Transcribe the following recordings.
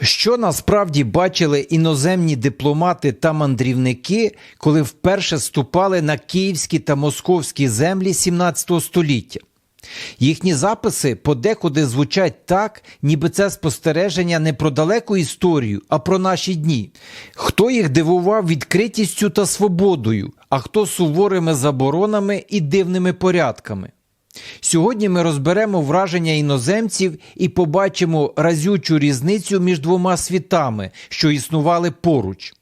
Що насправді бачили іноземні дипломати та мандрівники, коли вперше ступали на київські та московські землі 17 століття? Їхні записи подекуди звучать так, ніби це спостереження не про далеку історію, а про наші дні. Хто їх дивував відкритістю та свободою, а хто суворими заборонами і дивними порядками. Сьогодні ми розберемо враження іноземців і побачимо разючу різницю між двома світами, що існували поруч.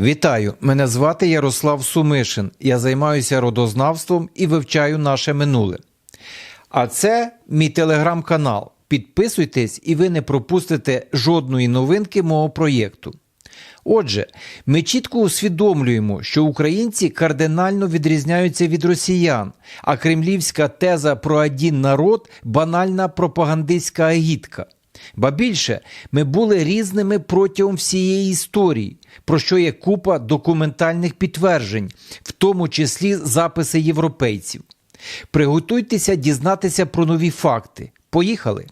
Вітаю! Мене звати Ярослав Сумишин. Я займаюся родознавством і вивчаю наше минуле. А це мій телеграм-канал. Підписуйтесь, і ви не пропустите жодної новинки мого проєкту. Отже, ми чітко усвідомлюємо, що українці кардинально відрізняються від росіян, а кремлівська теза про один народ банальна пропагандистська агітка. Ба більше, ми були різними протягом всієї історії, про що є купа документальних підтверджень, в тому числі записи європейців. Приготуйтеся дізнатися про нові факти. Поїхали!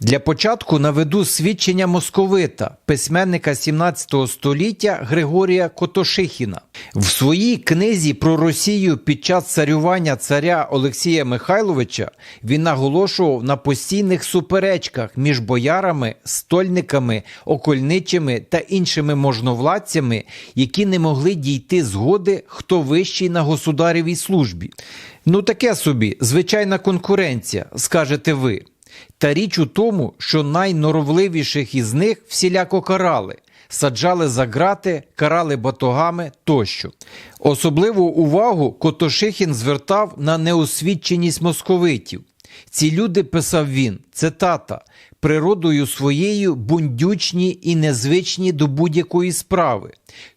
Для початку наведу свідчення московита, письменника 17 століття Григорія Котошихіна. В своїй книзі про Росію під час царювання царя Олексія Михайловича він наголошував на постійних суперечках між боярами, стольниками, окольничими та іншими можновладцями, які не могли дійти згоди, хто вищий на государевій службі. Ну таке собі, звичайна конкуренція, скажете ви. Та річ у тому, що найноровливіших із них всіляко карали, саджали за грати, карали батогами тощо. Особливу увагу Котошихін звертав на неосвідченість московитів. Ці люди, писав він, цитата, природою своєю бундючні і незвичні до будь-якої справи,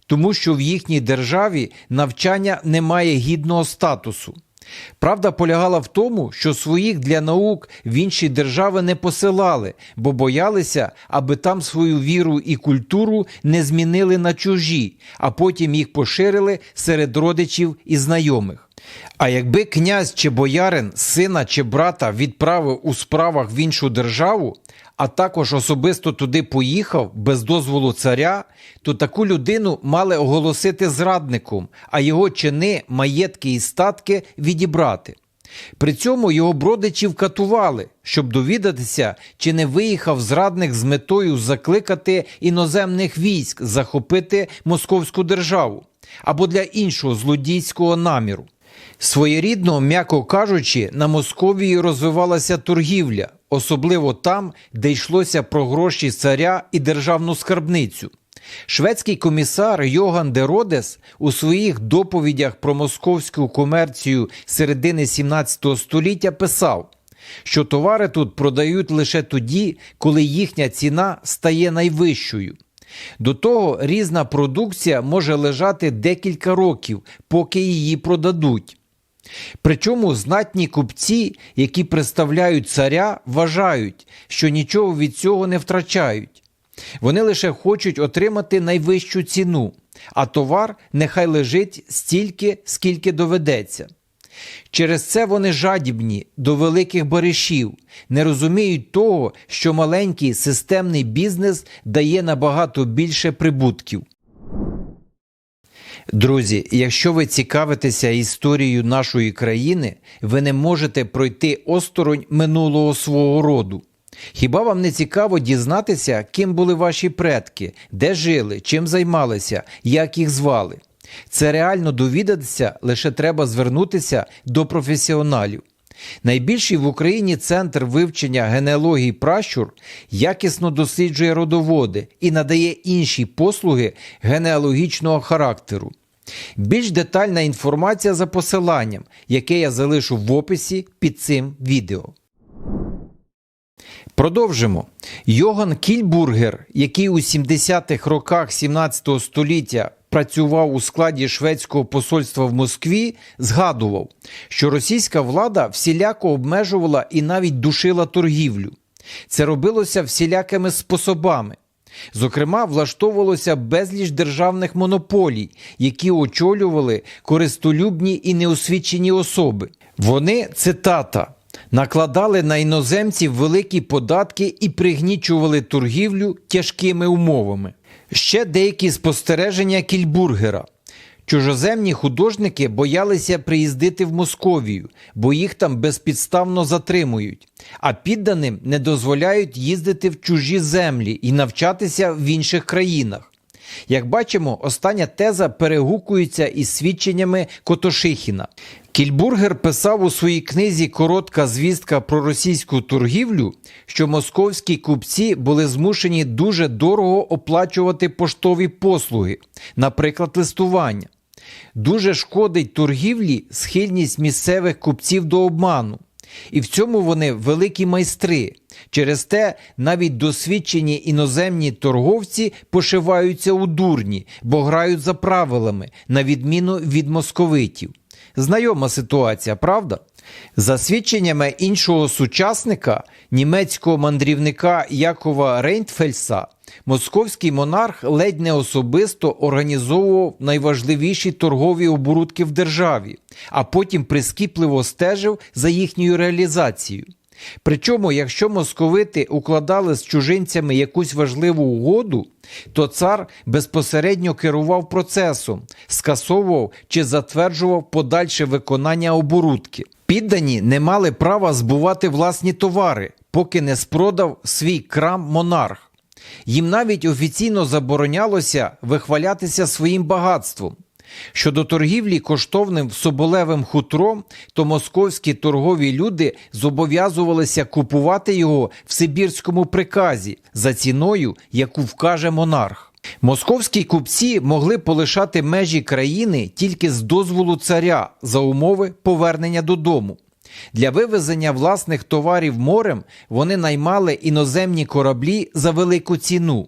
тому що в їхній державі навчання не має гідного статусу. Правда полягала в тому, що своїх для наук в інші держави не посилали, бо боялися, аби там свою віру і культуру не змінили на чужі, а потім їх поширили серед родичів і знайомих. А якби князь чи боярин сина чи брата відправив у справах в іншу державу, а також особисто туди поїхав без дозволу царя, то таку людину мали оголосити зрадником, а його чини, маєтки і статки відібрати. При цьому його бродичів катували, щоб довідатися, чи не виїхав зрадник з метою закликати іноземних військ захопити московську державу або для іншого злодійського наміру. Своєрідно, м'яко кажучи, на Московії розвивалася торгівля, особливо там, де йшлося про гроші царя і державну скарбницю. Шведський комісар Йоган де Родес у своїх доповідях про московську комерцію середини 17 століття писав, що товари тут продають лише тоді, коли їхня ціна стає найвищою. До того різна продукція може лежати декілька років, поки її продадуть. Причому знатні купці, які представляють царя, вважають, що нічого від цього не втрачають. Вони лише хочуть отримати найвищу ціну, а товар нехай лежить стільки, скільки доведеться. Через це вони жадібні до великих баришів, не розуміють того, що маленький системний бізнес дає набагато більше прибутків. Друзі, якщо ви цікавитеся історією нашої країни, ви не можете пройти осторонь минулого свого роду. Хіба вам не цікаво дізнатися, ким були ваші предки, де жили, чим займалися, як їх звали? Це реально довідатися, лише треба звернутися до професіоналів. Найбільший в Україні центр вивчення генеалогії пращур якісно досліджує родоводи і надає інші послуги генеалогічного характеру. Більш детальна інформація за посиланням, яке я залишу в описі під цим відео. Продовжимо. Йоган Кільбургер, який у 70-х роках 17 століття працював у складі шведського посольства в Москві, згадував, що російська влада всіляко обмежувала і навіть душила торгівлю. Це робилося всілякими способами. Зокрема, влаштовувалося безліч державних монополій, які очолювали користолюбні і неосвічені особи. Вони, цитата, накладали на іноземців великі податки і пригнічували торгівлю тяжкими умовами. Ще деякі спостереження Кільбургера. Чужоземні художники боялися приїздити в Московію, бо їх там безпідставно затримують, а підданим не дозволяють їздити в чужі землі і навчатися в інших країнах. Як бачимо, остання теза перегукується із свідченнями Котошихіна. Кільбургер писав у своїй книзі Коротка звістка про російську торгівлю, що московські купці були змушені дуже дорого оплачувати поштові послуги, наприклад, листування. Дуже шкодить торгівлі схильність місцевих купців до обману. І в цьому вони великі майстри. Через те навіть досвідчені іноземні торговці пошиваються у дурні, бо грають за правилами, на відміну від московитів. Знайома ситуація, правда? За свідченнями іншого сучасника, німецького мандрівника Якова Рейнтфельса, московський монарх ледь не особисто організовував найважливіші торгові оборудки в державі, а потім прискіпливо стежив за їхньою реалізацією. Причому, якщо московити укладали з чужинцями якусь важливу угоду, то цар безпосередньо керував процесом, скасовував чи затверджував подальше виконання оборудки. Піддані не мали права збувати власні товари, поки не спродав свій крам монарх. Їм навіть офіційно заборонялося вихвалятися своїм багатством. Щодо торгівлі коштовним соболевим хутром, то московські торгові люди зобов'язувалися купувати його в Сибірському приказі за ціною, яку вкаже монарх. Московські купці могли полишати межі країни тільки з дозволу царя за умови повернення додому. Для вивезення власних товарів морем вони наймали іноземні кораблі за велику ціну.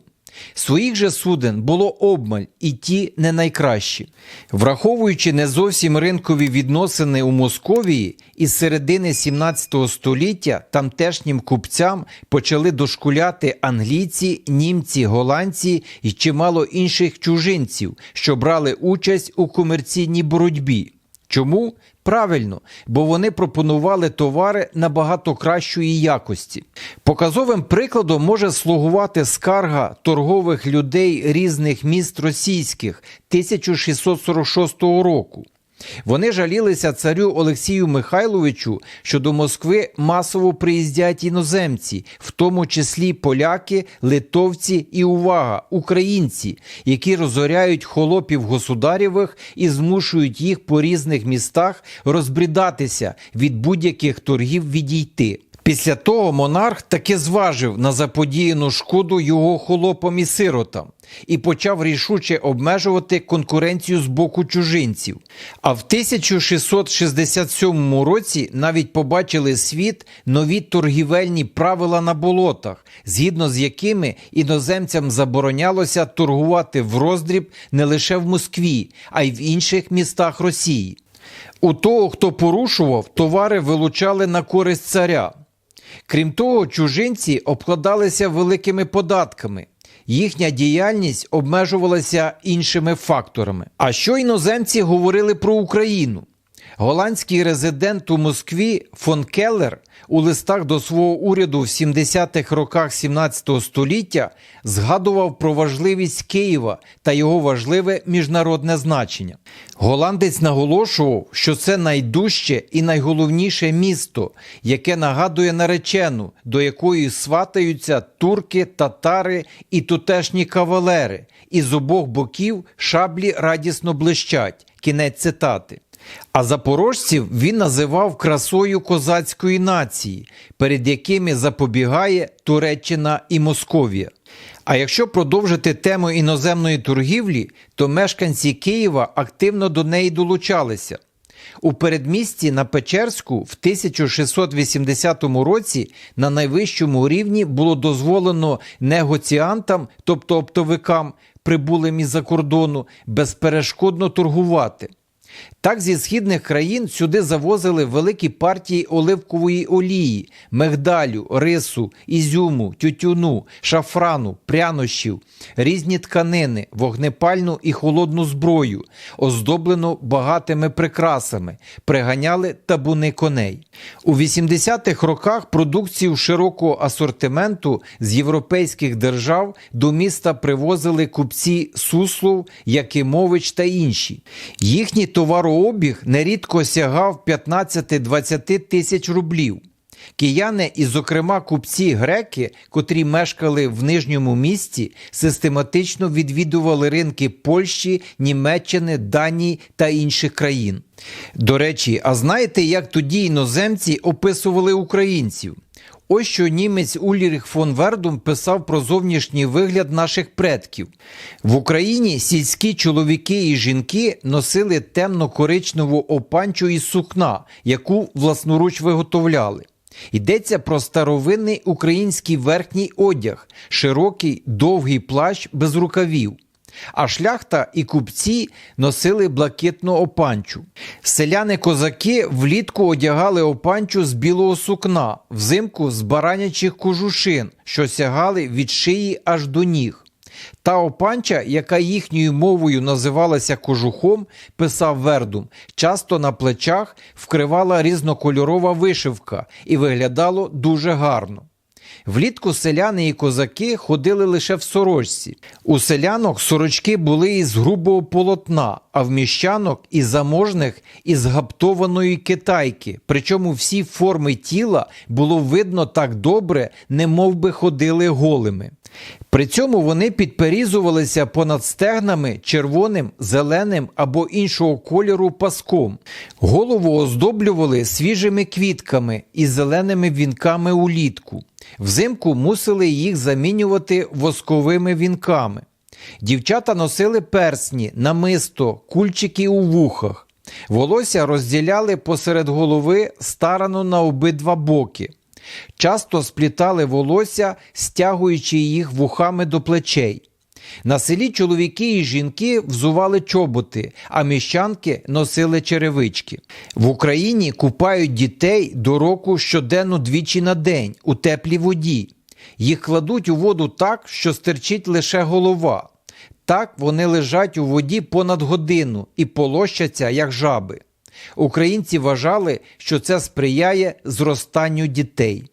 Своїх же суден було обмаль, і ті не найкращі. Враховуючи не зовсім ринкові відносини у Московії, із середини 17 століття тамтешнім купцям почали дошкуляти англійці, німці, голландці і чимало інших чужинців, що брали участь у комерційній боротьбі. Чому? Правильно, бо вони пропонували товари набагато кращої якості. Показовим прикладом може слугувати скарга торгових людей різних міст російських 1646 року. Вони жалілися царю Олексію Михайловичу, що до Москви масово приїздять іноземці, в тому числі поляки, литовці і увага, українці, які розоряють холопів государєвих і змушують їх по різних містах розбрідатися від будь-яких торгів відійти. Після того монарх таки зважив на заподіяну шкоду його холопам і сиротам і почав рішуче обмежувати конкуренцію з боку чужинців. А в 1667 році навіть побачили світ нові торгівельні правила на болотах, згідно з якими іноземцям заборонялося торгувати в роздріб не лише в Москві, а й в інших містах Росії. У того, хто порушував, товари вилучали на користь царя. Крім того, чужинці обкладалися великими податками. Їхня діяльність обмежувалася іншими факторами. А що іноземці говорили про Україну? Голландський резидент у Москві фон Келлер у листах до свого уряду в 70-х роках 17 століття згадував про важливість Києва та його важливе міжнародне значення. Голландець наголошував, що це найдужче і найголовніше місто, яке нагадує наречену, до якої сватаються турки, татари і тутешні кавалери, і з обох боків шаблі радісно блищать. Кінець цитати. А запорожців він називав красою козацької нації, перед якими запобігає Туреччина і Московія. А якщо продовжити тему іноземної торгівлі, то мешканці Києва активно до неї долучалися. У передмісті на Печерську в 1680 році на найвищому рівні було дозволено негоціантам, тобто оптовикам, прибулим із-за кордону, безперешкодно торгувати. Так зі східних країн сюди завозили великі партії оливкової олії, мигдалю, рису, ізюму, тютюну, шафрану, прянощів, різні тканини, вогнепальну і холодну зброю, оздоблену багатими прикрасами, приганяли табуни коней. У 80-х роках продукцію широкого асортименту з європейських держав до міста привозили купці Суслов, Якимович та інші. Їхній товарообіг нерідко сягав 15-20 тисяч рублів. Кияни і, зокрема, купці греки, котрі мешкали в нижньому місті, систематично відвідували ринки Польщі, Німеччини, Данії та інших країн. До речі, а знаєте, як тоді іноземці описували українців? Ось що німець Ульріх фон Вердум писав про зовнішній вигляд наших предків. В Україні сільські чоловіки і жінки носили темно-коричневу опанчу із сукна, яку власноруч виготовляли. Йдеться про старовинний український верхній одяг, широкий довгий плащ без рукавів. А шляхта і купці носили блакитну опанчу. Селяни-козаки влітку одягали опанчу з білого сукна, взимку з баранячих кожушин, що сягали від шиї аж до ніг. Та опанча, яка їхньою мовою називалася кожухом, писав Вердум, часто на плечах вкривала різнокольорова вишивка і виглядало дуже гарно. Влітку селяни і козаки ходили лише в сорочці. У селянок сорочки були із грубого полотна, а в міщанок і заможних із гаптованої китайки. Причому всі форми тіла було видно так добре, не би ходили голими. При цьому вони підперізувалися понад стегнами червоним, зеленим або іншого кольору паском. Голову оздоблювали свіжими квітками і зеленими вінками улітку. Взимку мусили їх замінювати восковими вінками. Дівчата носили персні, намисто, кульчики у вухах. Волосся розділяли посеред голови старано на обидва боки. Часто сплітали волосся, стягуючи їх вухами до плечей. На селі чоловіки і жінки взували чоботи, а міщанки носили черевички. В Україні купають дітей до року щоденно двічі на день у теплій воді. Їх кладуть у воду так, що стирчить лише голова. Так вони лежать у воді понад годину і полощаться, як жаби. Українці вважали, що це сприяє зростанню дітей.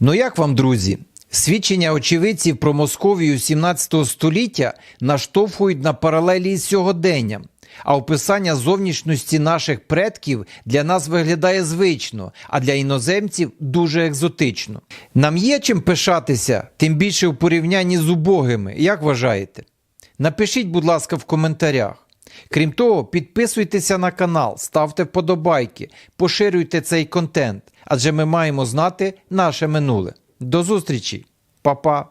Ну як вам, друзі? Свідчення очевидців про Московію 17 століття наштовхують на паралелі із сьогоденням, а описання зовнішності наших предків для нас виглядає звично, а для іноземців дуже екзотично. Нам є чим пишатися, тим більше в порівнянні з убогими, як вважаєте? Напишіть, будь ласка, в коментарях. Крім того, підписуйтеся на канал, ставте вподобайки, поширюйте цей контент, адже ми маємо знати наше минуле. До зустрічі, Па-па!